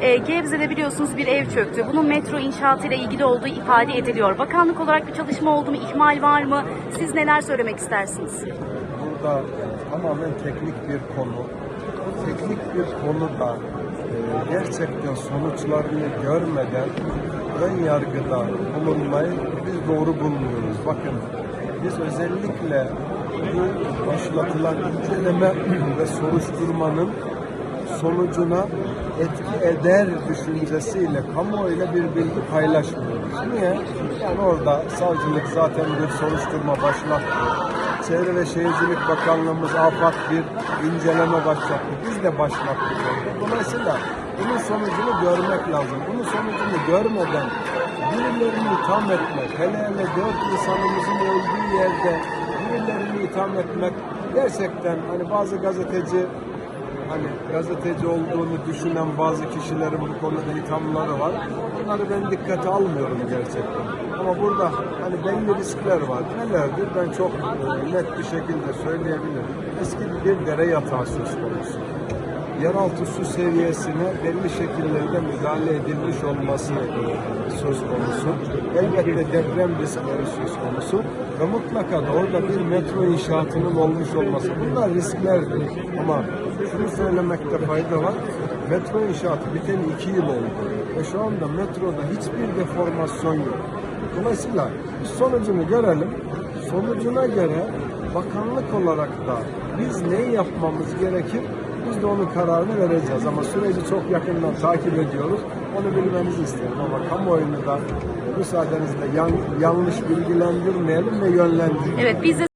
e, Gebze'de biliyorsunuz bir ev çöktü. Bunun metro inşaatı ile ilgili olduğu ifade ediliyor. Bakanlık olarak bir çalışma oldu mu? İhmal var mı? Siz neler söylemek istersiniz? Burada tamamen teknik bir konu. Teknik bir konuda e, gerçekten sonuçlarını görmeden ön yargıda bulunmayı biz doğru bulmuyoruz. Bakın biz özellikle bu başlatılan inceleme ve soruşturmanın sonucuna etki eder düşüncesiyle kamuoyuyla bir bilgi paylaşmıyoruz. Niye? Yani orada savcılık zaten bir soruşturma başlattı. Çevre ve Şehircilik Bakanlığımız AFAD bir inceleme başlattı. Biz de başlattık. Dolayısıyla bunun sonucunu görmek lazım. Bunun sonucunu görmeden birilerini itham etmek, hele hele dört insanımızın olduğu yerde birilerini itham etmek gerçekten hani bazı gazeteci hani gazeteci olduğunu düşünen bazı kişilerin bu konuda ithamları var. Bunları ben dikkate almıyorum gerçekten. Ama burada hani belli riskler var. Nelerdir? Ben çok e, net bir şekilde söyleyebilirim. Eski bir dere yatağı söz konusu. Yeraltı su seviyesine belli şekillerde müdahale edilmiş olması söz konusu. Elbette deprem riskleri söz konusu ve mutlaka da orada bir metro inşaatının olmuş olması. Bunlar risklerdir. Ama şunu söylemekte fayda var. Metro inşaatı biteli iki yıl oldu. Ve şu anda metroda hiçbir deformasyon yok. Dolayısıyla sonucunu görelim. Sonucuna göre bakanlık olarak da biz ne yapmamız gerekir biz de onun kararını vereceğiz ama süreci çok yakından takip ediyoruz. Onu bilmenizi isterim ama kamuoyunu da müsaadenizle yan- yanlış bilgilendirmeyelim ve yönlendirelim. Evet biz de